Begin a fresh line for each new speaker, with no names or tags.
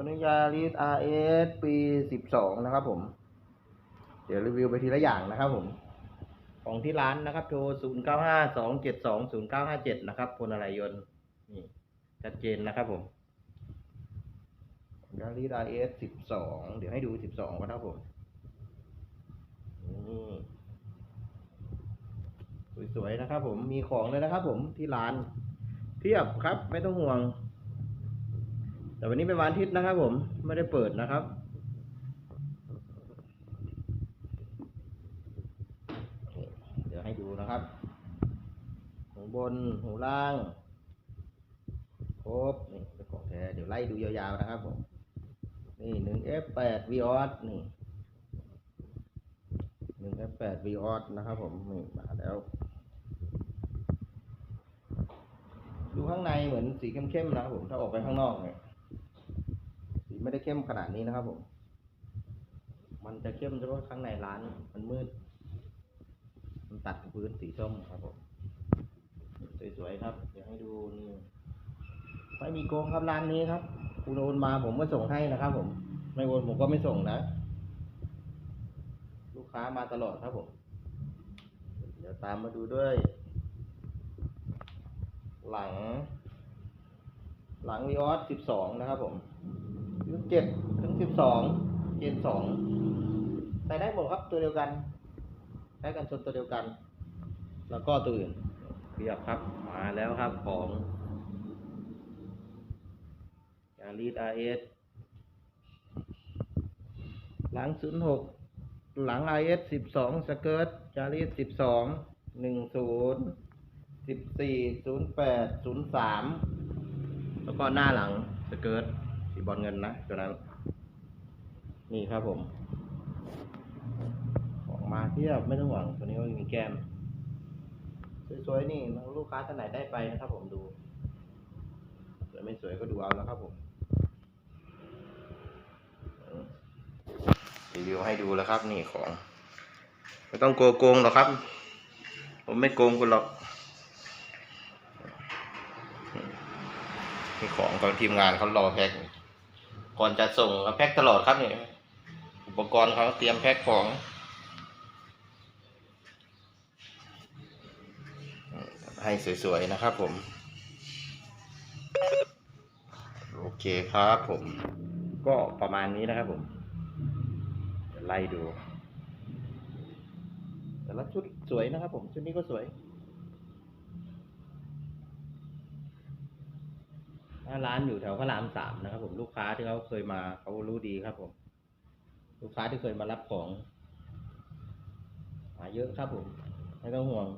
ตัวนี้ยาริส RS ปีสิบสองนะครับผม เดี๋ยวรีวิวไปทีละอย่างนะครับผม ของที่ร้านนะครับ โทรศูนย์เก้าห้าสองเจ็ดสองศูนะครับพลอะไรยนต์นี่ชัดเจนนะครับผมยาริส RS สิบสองเดี๋ยวให้ดูสิบสองนะครับผมสวยๆนะครับผม มีของเลยนะครับผมที่ร้านเพียบครับ ไม่ต้องห่วง แต่วันนี้เป็นวันอาทิตย์นะครับ ผมไม่ได้เปิดนะครับ เดี๋ยวให้ดูนะครับหูบนหูล่างครบนี่เป็นของแท้เดี๋ยวไล่ดูยาวๆนะครับผมนี่หนึ่ง F8 Vios นี่หนึ่ง F8 Vios นะครับผมนี่มาแล้ว ดูข้างในเหมือนสีเข้มๆนะครับผมถ้าออกไปข้างนอกเนี่ย ไม่ได้เข้มขนาดนี้นะครับผม มันจะเข้มเฉพาะข้างในร้าน มันมืด มันตัดพื้นสีส้มครับผม สวยๆครับ เดี๋ยวให้ดูนี่ไม่มีโกงครับร้านนี้ครับ คุณโอนมาผมก็ส่งให้นะครับ ผม ไม่โอนผมก็ไม่ส่งนะ ลูกค้ามาตลอดครับผม เดี๋ยวตามมาดูด้วย หลัง หลังวีออสสิบสองนะครับผม ยุคเจ็ดถึงสิบสองเจนสองใส่ได้หมดครับตัวเดียวกันใช้กันชนตัวเดียวกัน แล้วก็ตัวอื่นเพียบครับมาแล้วครับของยารีด RS หลัง06หกหลัง RS 12สสิบสองสเกิร์ตยารีด12 10 14 08 03แล้วก็หน้าหลังสเกิร์ต สีบอลเงินนะตัวนั้น นี่ครับผมออกมาเทียบไม่ต้องหวังตัวนี้ก็มีแก้ม สวยๆนี่ลูกค้าท่านไหนได้ไปนะครับผมดูสวยไม่สวยก็ดูเอาแล้วครับผมรีวิวให้ดูแล้วครับ นี่ของไม่ต้องโกโกงหรอกครับ ผมไม่โกงคุณหรอกนี่ของของทีมงานเขารอแพ็ค ก่อนจะส่งแพ็คตลอดครับนี่อุปกรณ์เขาเตรียมแพ็คของให้สวยๆนะครับผม โอเคครับผม ก็ประมาณนี้นะครับผมไล่ดู แต่ละชุดสวยนะครับผม ชุดนี้ก็สวย ถ้าร้านอยู่แถวพระรามสามนะครับ ผมลูกค้าที่เขาเคยมาเขารู้ดีครับ ผม ลูกค้าที่เคยมารับของมาเยอะครับผม ไม่ต้องห่วง